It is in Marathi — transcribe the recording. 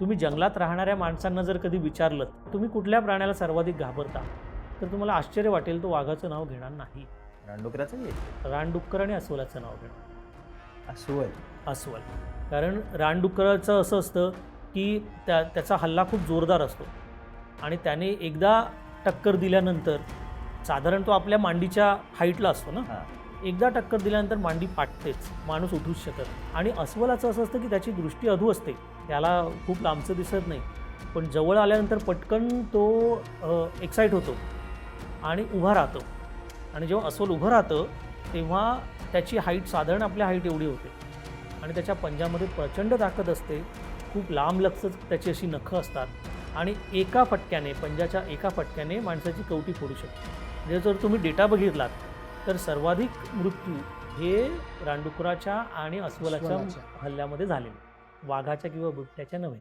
तुम्ही जंगलात राहणाऱ्या माणसांना जर कधी विचारलं तुम्ही कुठल्या प्राण्याला सर्वाधिक घाबरता? तर तुम्हाला आश्चर्य वाटेल तो वाघाचं नाव घेणार नाही. रानडुकराचं घे रानडुक्कर आणि अस्वलाचं नाव घेणार. अस्वल. अस्वल. कारण रानडुक्कराचं असं असतं की त्या त्याचा हल्ला खूप जोरदार असतो. आणि त्याने एकदा टक्कर दिल्यानंतर साधारण तो आपल्या मांडीच्या हाईटला असतो ना? एकदा टक्कर दिल्यानंतर मांडी पाटतेच माणूस उठूच शकत आणि अस्वलाचं असं असतं की त्याची दृष्टी अधू असते त्याला खूप लांबचं दिसत नाही. पण जवळ आल्यानंतर पटकन तो एक्साईट होतो आणि उभा राहतो. आणि जेव्हा अस्वल उभं राहतं तेव्हा त्याची हाईट साधारण आपल्या हाईट एवढी होते. आणि त्याच्या पंजामध्ये प्रचंड ताकद असते खूप लांब लक्षच त्याची अशी नखं असतात आणि एका फटक्याने पंजाच्या एका फटक्याने माणसाची कवटी फोडू शकते. म्हणजे जर तुम्ही डेटा बघितलात तर सर्वाधिक मृत्यू हे रानडुकराच्या आणि अस्वलाच्या. हल्ल्यामध्ये झालेले वाघाच्या किंवा बिबट्याच्या नव्हे